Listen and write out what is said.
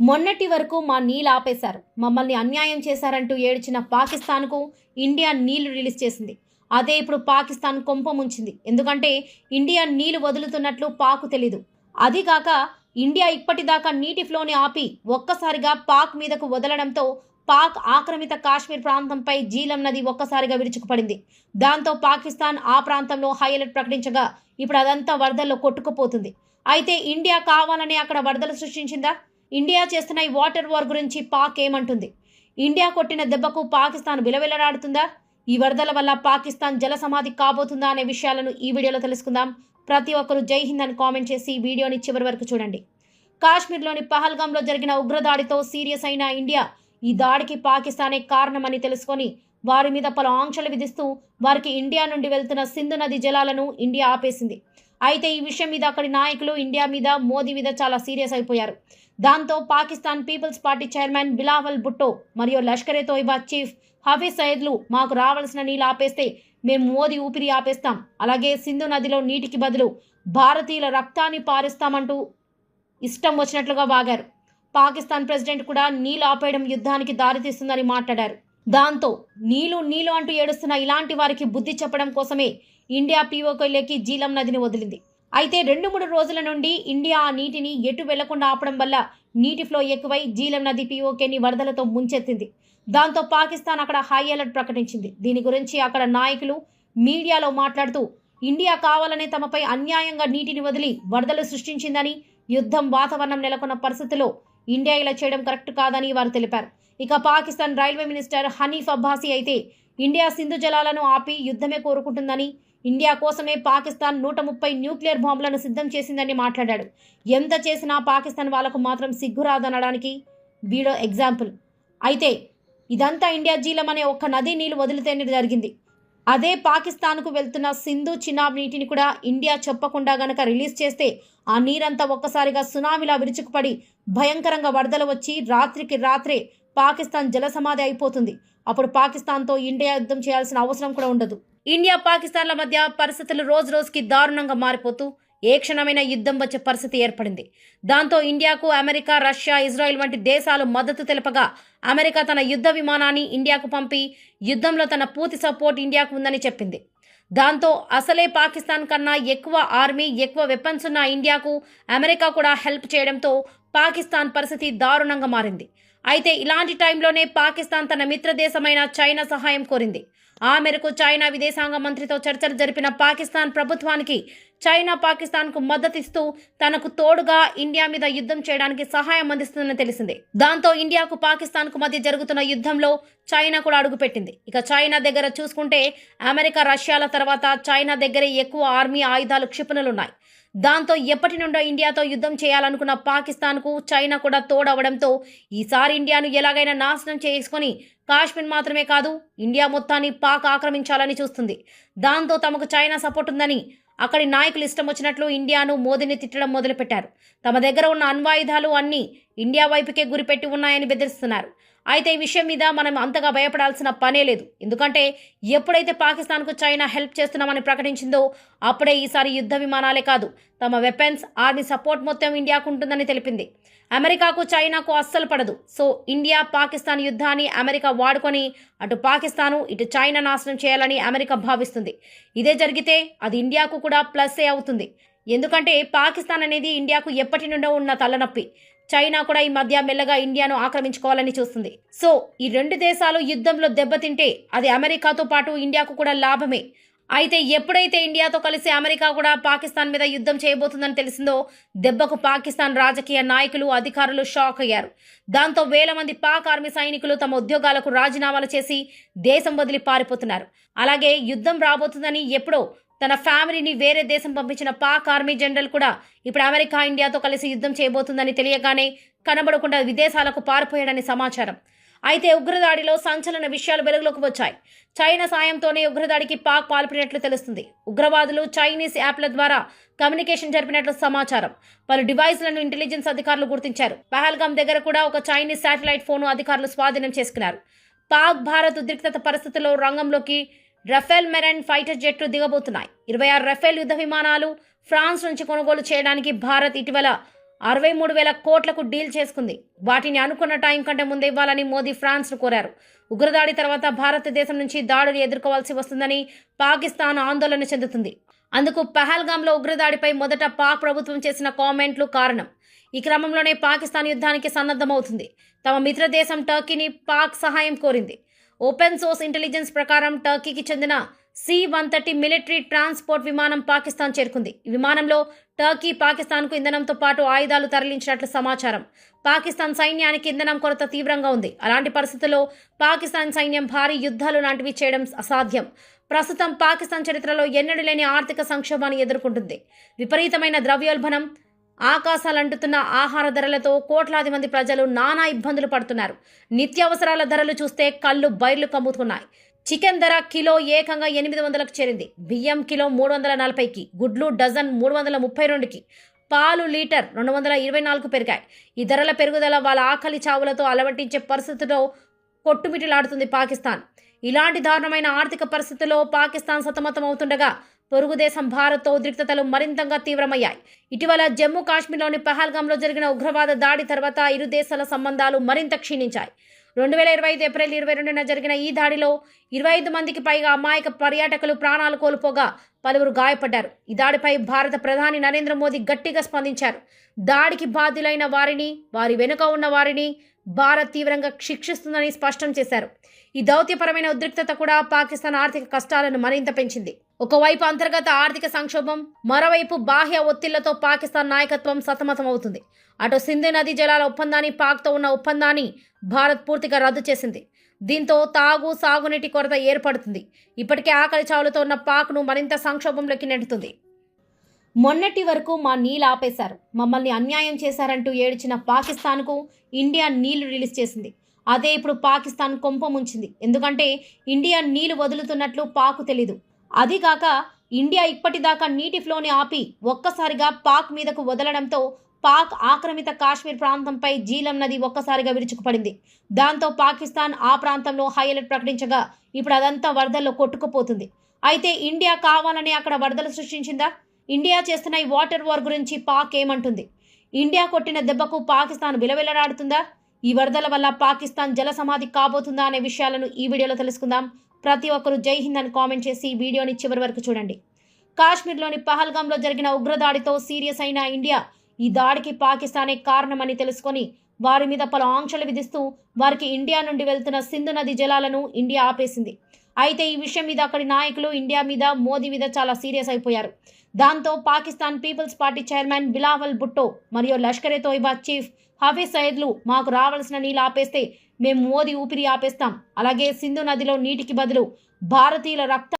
మొన్నటి వరకు మా నీళ్ళు ఆపేశారు. మమ్మల్ని అన్యాయం చేశారంటూ ఏడ్చిన పాకిస్తాన్కు ఇండియా నీళ్ళు రిలీజ్ చేసింది. అదే ఇప్పుడు పాకిస్తాన్ కొంప ముంచింది. ఎందుకంటే ఇండియా నీళ్ళు వదులుతున్నట్లు పాకు తెలీదు. అదిగాక ఇండియా ఇప్పటిదాకా నీటి ఫ్లోని ఆపి ఒక్కసారిగా పాక్ మీదకు వదలడంతో పాక్ ఆక్రమిత కాశ్మీర్ ప్రాంతంపై జీలం నది ఒక్కసారిగా విరుచుకుపడింది. దాంతో పాకిస్తాన్ ఆ ప్రాంతంలో హై అలర్ట్ ప్రకటించగా ఇప్పుడు అదంతా వరదల్లో కొట్టుకుపోతుంది. అయితే ఇండియా కావాలని అక్కడ వరదలు సృష్టించిందా? ఇండియా చేస్తున్న ఈ వాటర్ వార్ గురించి పాక్ ఏమంటుంది? ఇండియా కొట్టిన దెబ్బకు పాకిస్తాన్ విలవిలలాడుతుందా? ఈ వరదల వల్ల పాకిస్తాన్ జల సమాధి కాబోతుందా అనే విషయాలను ఈ వీడియోలో తెలుసుకుందాం. ప్రతి ఒక్కరూ జై హింద్ అని కామెంట్ చేసి వీడియోని చివరి వరకు చూడండి. కాశ్మీర్లోని పహల్గాంలో జరిగిన ఉగ్రదాడితో సీరియస్ అయిన ఇండియా ఈ దాడికి పాకిస్తానే కారణమని తెలుసుకొని వారి మీద పలు ఆంక్షలు విధిస్తూ వారికి ఇండియా నుండి వెళ్తున్న సింధు నది జలాలను ఇండియా ఆపేసింది. అయితే ఈ విషయం మీద అక్కడి నాయకులు ఇండియా మీద మోదీ మీద చాలా సీరియస్ అయిపోయారు. దాంతో Pakistan peoples party chairman Bilawal Bhutto మరియు లష్కరే తోయిబా చీఫ్ హఫీజ్ సయ్యద్లు మాకు రావాల్సిన నీళ్ళు ఆపేస్తే మేము మోదీ ఊపిరి ఆపేస్తాం. అలాగే సింధు నదిలో నీటికి బదులు భారతీయుల రక్తాన్ని పారిస్తామంటూ ఇష్టం వచ్చినట్లుగా వాగారు. పాకిస్తాన్ ప్రెసిడెంట్ కూడా నీళ్ళు ఆపేయడం యుద్ధానికి దారితీస్తుందని మాట్లాడారు. దాంతో నీళ్ళు నీళ్ళు అంటూ ఏడుస్తున్న ఇలాంటి వారికి బుద్ధి చెప్పడం కోసమే ఇండియా పీఓకేలోకి జీలం నదిని వదిలింది. అయితే రెండు మూడు రోజుల నుండి ఇండియా ఆ నీటిని ఎటు వెళ్ళకుండా ఆపడం వల్ల నీటి ఫ్లో ఎక్కువై జీలం నది పీఓకేని వరదలతో ముంచెత్తింది. దాంతో పాకిస్తాన్ అక్కడ హై అలర్ట్ ప్రకటించింది. దీని గురించి అక్కడ నాయకులు మీడియాలో మాట్లాడుతూ ఇండియా కావాలనే తమపై అన్యాయంగా నీటిని వదిలి వరదలు సృష్టించిందని యుద్ధం వాతావరణం నెలకొన్న పరిస్థితుల్లో ఇండియా ఇలా చేయడం కరెక్ట్ కాదని వారు తెలిపారు. ఇక పాకిస్తాన్ రైల్వే మినిస్టర్ హనీఫ్ అబ్బాసీ అయితే ఇండియా సింధు జలాలను ఆపి యుద్ధమే కోరుకుంటుందని ఇండియా కోసమే పాకిస్తాన్ నూట ముప్పై న్యూక్లియర్ బాంబులను సిద్ధం చేసిందని మాట్లాడాడు. ఎంత చేసినా పాకిస్తాన్ వాళ్ళకు మాత్రం సిగ్గు రాదనడానికి వీడో ఎగ్జాంపుల్. అయితే ఇదంతా ఇండియా జీలం అనే ఒక్క నది నీళ్ళు వదిలితేనే జరిగింది. అదే పాకిస్తాన్కు వెళ్తున్న సింధు చినాబ్ నీటిని కూడా ఇండియా చెప్పకుండా గనక రిలీజ్ చేస్తే ఆ నీరంతా ఒక్కసారిగా సునామీలా విరుచుకుపడి భయంకరంగా వరదలు వచ్చి రాత్రికి రాత్రే పాకిస్తాన్ జలసమాధి అయిపోతుంది. అప్పుడు పాకిస్తాన్తో ఇండియా యుద్ధం చేయాల్సిన అవసరం కూడా ఉండదు. ఇండియా పాకిస్తాన్ల మధ్య పరిస్థితులు రోజు రోజుకి దారుణంగా మారిపోతూ ఏ క్షణమైన యుద్ధం వచ్చే పరిస్థితి ఏర్పడింది. దాంతో ఇండియాకు అమెరికా రష్యా ఇజ్రాయెల్ వంటి దేశాలు మద్దతు తెలపగా అమెరికా తన యుద్ధ విమానాన్ని ఇండియాకు పంపి యుద్ధంలో తన పూర్తి సపోర్ట్ ఇండియాకు ఉందని చెప్పింది. దాంతో అసలే పాకిస్తాన్ కన్నా ఎక్కువ ఆర్మీ ఎక్కువ వెపన్స్ ఉన్న ఇండియాకు అమెరికా కూడా హెల్ప్ చేయడంతో పాకిస్తాన్ పరిస్థితి దారుణంగా మారింది. అయితే ఇలాంటి టైంలోనే పాకిస్తాన్ తన మిత్రదేశమైన చైనా సహాయం కోరింది. ఆ మేరకు చైనా విదేశాంగ మంత్రితో చర్చలు జరిపిన పాకిస్తాన్ ప్రభుత్వానికి చైనా పాకిస్తాన్కు మద్దతిస్తూ తనకు తోడుగా ఇండియా మీద యుద్ధం చేయడానికి సహాయం అందిస్తుందని తెలిసింది. దాంతో ఇండియాకు పాకిస్తాన్కు మధ్య జరుగుతున్న యుద్ధంలో చైనా కూడా అడుగుపెట్టింది. ఇక చైనా దగ్గర చూసుకుంటే అమెరికా రష్యాల తర్వాత చైనా దగ్గరే ఎక్కువ ఆర్మీ ఆయుధాలు క్షిపణులున్నాయి. దాంతో ఎప్పటి నుండో ఇండియాతో యుద్ధం చేయాలనుకున్న పాకిస్తాన్కు చైనా కూడా తోడవడంతో ఈసారి ఇండియాను ఎలాగైనా నాశనం చేసుకొని కాశ్మీర్ మాత్రమే కాదు ఇండియా మొత్తాన్ని పాక్ ఆక్రమించాలని చూస్తుంది. దాంతో తమకు చైనా సపోర్ట్ ఉందని అక్కడి నాయకులు ఇష్టం వచ్చినట్లు ఇండియాను మోదీని తిట్టడం మొదలుపెట్టారు. తమ దగ్గర ఉన్న అణ్వాయుధాలు అన్నీ ఇండియా వైపుకే గురిపెట్టి ఉన్నాయని బెదిరిస్తున్నారు. అయితే ఈ విషయం మీద మనం అంతగా భయపడాల్సిన పనే లేదు. ఎందుకంటే ఎప్పుడైతే పాకిస్తాన్కు చైనా హెల్ప్ చేస్తున్నామని ప్రకటించిందో అప్పుడే ఈసారి యుద్ధ విమానాలే కాదు తమ వెపన్స్ ఆర్మీ సపోర్ట్ మొత్తం ఇండియాకు ఉంటుందని తెలిపింది. అమెరికాకు చైనాకు అస్సలు పడదు. సో ఇండియా పాకిస్తాన్ యుద్ధాన్ని అమెరికా వాడుకొని అటు పాకిస్తాను ఇటు చైనా నాశనం చేయాలని అమెరికా భావిస్తుంది. ఇదే జరిగితే అది ఇండియాకు కూడా ప్లస్సే అవుతుంది. ఎందుకంటే పాకిస్తాన్ అనేది ఇండియాకు ఎప్పటి నుండో ఉన్న తలనొప్పి. చైనా కూడా ఈ మధ్య మెల్లగా ఇండియాను ఆక్రమించుకోవాలని చూస్తుంది. సో ఈ రెండు దేశాలు యుద్ధంలో దెబ్బతింటే అది అమెరికాతో పాటు ఇండియాకు కూడా లాభమే. అయితే ఎప్పుడైతే ఇండియాతో కలిసి అమెరికా కూడా పాకిస్తాన్ మీద యుద్ధం చేయబోతుందని తెలిసిందో దెబ్బకు పాకిస్తాన్ రాజకీయ నాయకులు అధికారులు షాక్ అయ్యారు. దాంతో వేల మంది పాక్ ఆర్మీ సైనికులు తమ ఉద్యోగాలకు రాజీనామాలు చేసి దేశం వదిలి పారిపోతున్నారు. అలాగే యుద్ధం రాబోతుందని ఎప్పుడో తన ఫ్యామిలీని వేరే దేశం పంపించిన పాక్ ఆర్మీ జనరల్ కూడా ఇప్పుడు అమెరికా ఇండియాతో కలిసి యుద్ధం చేయబోతుందని తెలియగానే కనబడకుండా విదేశాలకు పారిపోయాడని సమాచారం. అయితే ఉగ్రదాడిలో సంచలన విషయాలు వెలుగులోకి వచ్చాయి. చైనా సాయంతోనే ఉగ్రదాడికి పాక్ పాల్పడినట్లు తెలుస్తుంది. ఉగ్రవాదులు చైనీస్ యాప్ల ద్వారా కమ్యూనికేషన్ జరిపినట్లు సమాచారం. పలు డివైస్లను ఇంటెలిజెన్స్ అధికారులు గుర్తించారు. పహల్గాం దగ్గర కూడా ఒక చైనీస్ శాటిలైట్ ఫోను అధికారులు స్వాధీనం చేసుకున్నారు. పాక్ భారత్ ఉద్రిక్తత పరిస్థితుల్లో రంగంలోకి రఫేల్ మెరైన్ ఫైటర్ జెట్లు దిగబోతున్నాయి. ఇరవై ఆరు రఫేల్ యుద్ధ విమానాలు ఫ్రాన్స్ నుంచి కొనుగోలు చేయడానికి భారత్ ఇటీవల అరవై మూడు వేల కోట్లకు డీల్ చేసుకుంది. వాటిని అనుకున్న టైం కంటే ముందే ఇవ్వాలని మోదీ ఫ్రాన్స్ను కోరారు. ఉగ్రదాడి తర్వాత భారతదేశం నుంచి దాడులు ఎదుర్కోవాల్సి వస్తుందని పాకిస్తాన్ ఆందోళన చెందుతుంది. అందుకు పహల్గామ్లో ఉగ్రదాడిపై మొదట పాక్ ప్రభుత్వం చేసిన కామెంట్లు కారణం. ఈ క్రమంలోనే పాకిస్తాన్ యుద్ధానికి సన్నద్ధమవుతుంది. తమ మిత్రదేశం టర్కీని పాక్ సహాయం కోరింది. ఓపెన్ సోర్స్ ఇంటెలిజెన్స్ ప్రకారం టర్కీకి చెందిన C one thirty military transport విమానం పాకిస్తాన్ చేరుకుంది. విమానంలో టర్కీ పాకిస్తాన్కు ఇంధనంతో పాటు ఆయుధాలు తరలించినట్లు సమాచారం. పాకిస్తాన్ సైన్యానికి ఇంధనం కొరత తీవ్రంగా ఉంది. అలాంటి పరిస్థితుల్లో పాకిస్తాన్ సైన్యం భారీ యుద్ధాలు లాంటివి చేయడం అసాధ్యం. ప్రస్తుతం పాకిస్తాన్ చరిత్రలో ఎన్నడూ లేని ఆర్థిక సంక్షోభాన్ని ఎదుర్కొంటుంది. విపరీతమైన ద్రవ్యోల్బణం ఆకాశాలంటుతున్న ఆహార ధరలతో కోట్లాది మంది ప్రజలు నానా ఇబ్బందులు పడుతున్నారు. నిత్యావసరాల ధరలు చూస్తే కళ్ళు బైర్లు కమ్ముతున్నాయి. చికెన్ ధర కిలో ఏకంగా ఎనిమిది వందలకు చేరింది. బియ్యం కిలో మూడు వందల నలభైకి గుడ్లు డజన్ మూడు వందల ముప్పై రెండుకి పాలు లీటర్ రెండు వందల ఇరవై నాలుగు పెరిగాయి. ఈ ధరల పెరుగుదల వాళ్ళ ఆకలి చావులతో అలవటించే పరిస్థితిలో కొట్టుమిటిలాడుతుంది పాకిస్తాన్. ఇలాంటి దారుణమైన ఆర్థిక పరిస్థితుల్లో పాకిస్తాన్ సతమతమవుతుండగా అవుతుండగా పొరుగుదేశం భారత్తో ఉద్రిక్తతలు మరింతగా తీవ్రమయ్యాయి. ఇటీవల జమ్మూ కాశ్మీర్లోని పహల్గామ్లో జరిగిన ఉగ్రవాద దాడి తర్వాత ఇరు దేశాల సంబంధాలు మరింత క్షీణించాయి. రెండు వేల ఇరవై ఐదు ఏప్రిల్ ఇరవై రెండున జరిగిన ఈ దాడిలో ఇరవై ఐదు మందికి పైగా అమాయక పర్యాటకులు ప్రాణాలు కోల్పోగా పలువురు గాయపడ్డారు. ఈ దాడిపై భారత ప్రధాని నరేంద్ర మోదీ గట్టిగా స్పందించారు. దాడికి బాధ్యులైన వారిని వారి వెనుక ఉన్న వారిని భారత్ తీవ్రంగా శిక్షిస్తుందని స్పష్టం చేశారు. ఈ దౌత్యపరమైన ఉద్రిక్తత కూడా పాకిస్తాన్ ఆర్థిక కష్టాలను మరింత పెంచింది. ఒకవైపు అంతర్గత ఆర్థిక సంక్షోభం మరోవైపు బాహ్య ఒత్తిళ్ళతో పాకిస్తాన్ నాయకత్వం సతమతమవుతుంది. అటు సింధు నదీ జలాల ఒప్పందాన్ని పాక్తో ఉన్న ఒప్పందాన్ని భారత్ పూర్తిగా రద్దు చేసింది. దీంతో తాగు సాగునీటి కొరత ఏర్పడుతుంది. ఇప్పటికే ఆకలి చావులతో ఉన్న పాక్ను మరింత సంక్షోభంలోకి నెడుతుంది. మొన్నటి వరకు మా నీళ్ళు ఆపేశారు. మమ్మల్ని అన్యాయం చేశారంటూ ఏడిచిన పాకిస్తాన్కు ఇండియా నీళ్ళు రిలీజ్ చేసింది. అదే ఇప్పుడు పాకిస్తాన్ కొంప ముంచింది. ఎందుకంటే ఇండియా నీళ్ళు వదులుతున్నట్లు పాకు తెలీదు. అదిగాక ఇండియా ఇప్పటిదాకా నీటి ఫ్లోని ఆపి ఒక్కసారిగా పాక్ మీదకు వదలడంతో పాక్ ఆక్రమిత కాశ్మీర్ ప్రాంతంపై జీలం నది ఒక్కసారిగా విరుచుకుపడింది. దాంతో పాకిస్తాన్ ఆ ప్రాంతంలో హై అలర్ట్ ప్రకటించగా ఇప్పుడు అదంతా వరదల్లో కొట్టుకుపోతుంది. అయితే ఇండియా కావాలని అక్కడ వరదలు సృష్టించిందా? ఇండియా చేస్తున్న ఈ వాటర్ వార్ గురించి పాక్ ఏమంటుంది? ఇండియా కొట్టిన దెబ్బకు పాకిస్తాన్ విలవిలలాడుతుందా? ఈ వరదల వల్ల పాకిస్తాన్ జల సమాధి కాబోతుందా అనే విషయాలను ఈ వీడియోలో తెలుసుకుందాం. ప్రతి ఒక్కరూ జై హింద్ అని కామెంట్ చేసి ఈ వీడియోని చివరి వరకు చూడండి. కాశ్మీర్లోని పహల్గాంలో జరిగిన ఉగ్రదాడితో సీరియస్ అయిన ఇండియా ఈ దాడికి పాకిస్తానే కారణమని తెలుసుకొని వారి మీద పలు ఆంక్షలు విధిస్తూ వారికి ఇండియా నుండి వెళ్తున్న సింధు నది జలాలను ఇండియా ఆపేసింది. అయితే ఈ విషయం మీద అక్కడి నాయకులు ఇండియా మీద మోదీ మీద చాలా సీరియస్ అయిపోయారు. దాంతో Pakistan peoples party chairman Bilawal Bhutto మరియు లష్కరే తోయిబా చీఫ్ హఫీజ్ సయద్లు మాకు రావాల్సిన నీళ్ళు ఆపేస్తే మేము మోదీ ఊపిరి ఆపేస్తాం. అలాగే సింధు నదిలో నీటికి బదులు భారతీయుల రక్త